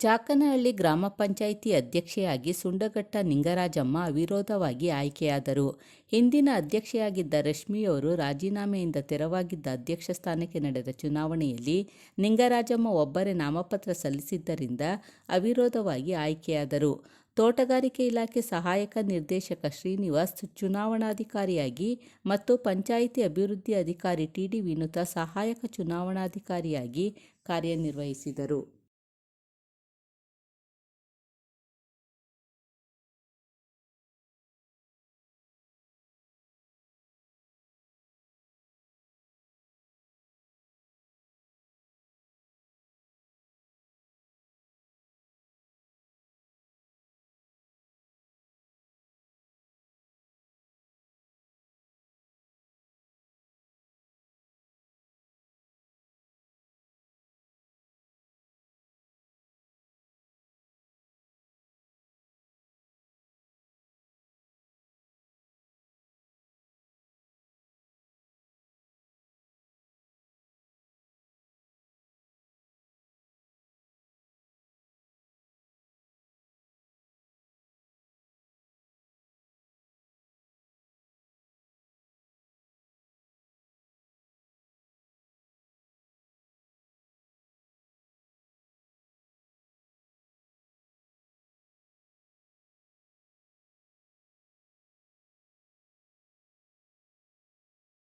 ಚಾಕನಹಳ್ಳಿ ಗ್ರಾಮ ಪಂಚಾಯಿತಿ ಅಧ್ಯಕ್ಷೆಯಾಗಿ ಸುಂಡಘಟ್ಟ ನಿಂಗರಾಜಮ್ಮ ಅವಿರೋಧವಾಗಿ ಆಯ್ಕೆಯಾದರು. ಹಿಂದಿನ ಅಧ್ಯಕ್ಷೆಯಾಗಿದ್ದ ರಶ್ಮಿಯವರು ರಾಜೀನಾಮೆಯಿಂದ ತೆರವಾಗಿದ್ದ ಅಧ್ಯಕ್ಷ ಸ್ಥಾನಕ್ಕೆ ನಡೆದ ಚುನಾವಣೆಯಲ್ಲಿ ನಿಂಗರಾಜಮ್ಮ ಒಬ್ಬರೇ ನಾಮಪತ್ರ ಸಲ್ಲಿಸಿದ್ದರಿಂದ ಅವಿರೋಧವಾಗಿ ಆಯ್ಕೆಯಾದರು. ತೋಟಗಾರಿಕೆ ಇಲಾಖೆ ಸಹಾಯಕ ನಿರ್ದೇಶಕ ಶ್ರೀನಿವಾಸ್, ಚುನಾವಣಾಧಿಕಾರಿಯಾಗಿ ಮತ್ತು ಪಂಚಾಯಿತಿ ಅಭಿವೃದ್ಧಿ ಅಧಿಕಾರಿ ಟಿ. ಡಿ. ವಿನುತಾ ಸಹಾಯಕ ಚುನಾವಣಾಧಿಕಾರಿಯಾಗಿ ಕಾರ್ಯನಿರ್ವಹಿಸಿದರು.